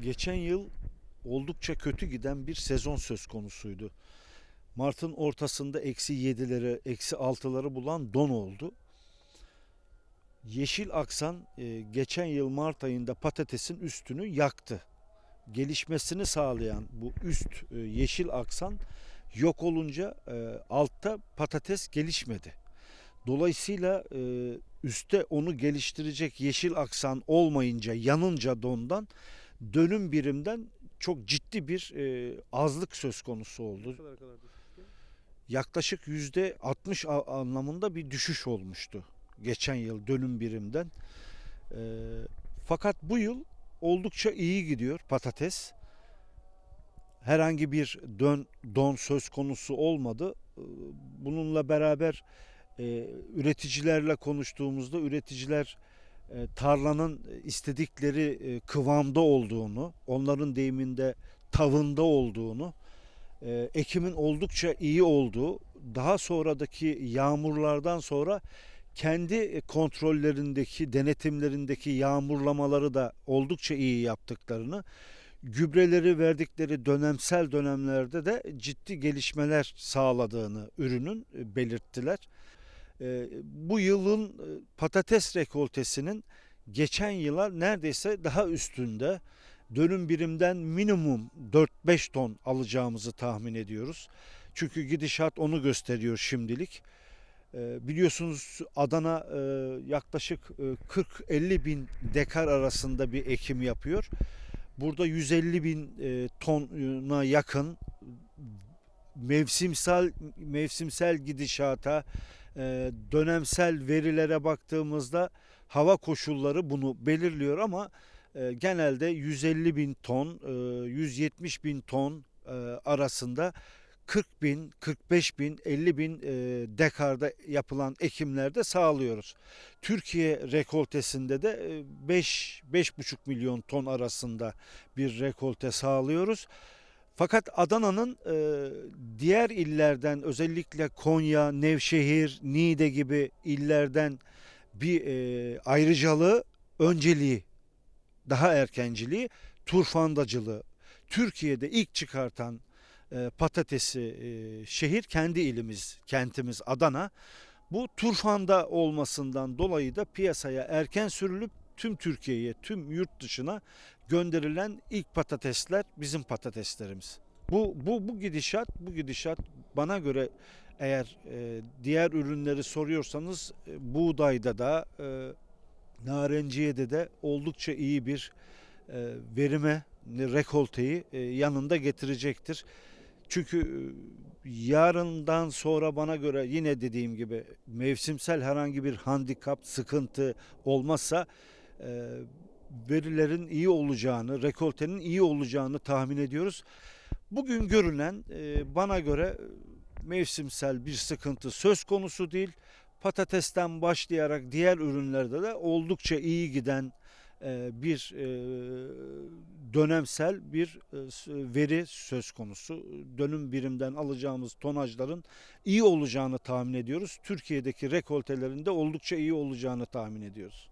geçen yıl oldukça kötü giden bir sezon söz konusuydu. Mart'ın ortasında eksi yedileri, eksi altıları bulan don oldu. Yeşil aksan e, geçen yıl Mart ayında patatesin üstünü yaktı. Gelişmesini sağlayan bu üst e, yeşil aksan yok olunca e, altta patates gelişmedi. Dolayısıyla e, üstte onu geliştirecek yeşil aksan olmayınca yanınca dondan dönüm birimden çok ciddi bir e, azlık söz konusu oldu. Ne kadar? Yaklaşık yüzde 60 a- anlamında bir düşüş olmuştu geçen yıl dönüm birimden. E, fakat bu yıl oldukça iyi gidiyor patates. Herhangi bir dön don söz konusu olmadı. E, Bununla beraber e, üreticilerle konuştuğumuzda üreticiler tarlanın istedikleri e, kıvamda olduğunu, onların deyiminde tavında olduğunu, e, ekimin oldukça iyi olduğu, daha sonradaki yağmurlardan sonra kendi kontrollerindeki, denetimlerindeki yağmurlamaları da oldukça iyi yaptıklarını, gübreleri verdikleri dönemsel dönemlerde de ciddi gelişmeler sağladığını ürünün e, belirttiler. E, Bu yılın e, patates rekoltesinin geçen yıla neredeyse daha üstünde dönüm birimden minimum 4-5 ton alacağımızı tahmin ediyoruz. Çünkü gidişat onu gösteriyor şimdilik. E, Biliyorsunuz Adana e, yaklaşık e, 40-50 bin dekar arasında bir ekim yapıyor. Burada 150 bin e, tona yakın mevsimsel mevsimsel gidişata, e, dönemsel verilere baktığımızda hava koşulları bunu belirliyor ama e, genelde 150 bin ton, e, 170 bin ton e, arasında 40 bin, 45 bin, 50 bin e, dekarda yapılan ekimlerde sağlıyoruz. Türkiye rekoltesinde de 5 5,5 milyon ton arasında bir rekolte sağlıyoruz. Fakat Adana'nın e, diğer illerden özellikle Konya, Nevşehir, Niğde gibi illerden bir e, ayrıcalığı, önceliği, daha erkenciliği, turfandacılığı. Türkiye'de ilk çıkartan e, patatesi e, şehir kendi ilimiz, kentimiz Adana. Bu turfanda olmasından dolayı da piyasaya erken sürülüp tüm Türkiye'ye, tüm yurt dışına gönderilen ilk patatesler bizim patateslerimiz. Bu bu bu gidişat, bu gidişat bana göre eğer e, diğer ürünleri soruyorsanız e, buğdayda da e, narenciyede de oldukça iyi bir e, verime, rekolteyi e, yanında getirecektir. Çünkü e, yarından sonra bana göre yine dediğim gibi mevsimsel herhangi bir handikap, sıkıntı olmazsa e, verilerin iyi olacağını, rekoltenin iyi olacağını tahmin ediyoruz. Bugün görünen e, bana göre mevsimsel bir sıkıntı söz konusu değil. Patatesten başlayarak diğer ürünlerde de oldukça iyi giden e, bir e, dönemsel bir e, veri söz konusu. Dönüm birimden alacağımız tonajların iyi olacağını tahmin ediyoruz. Türkiye'deki rekoltelerinde oldukça iyi olacağını tahmin ediyoruz.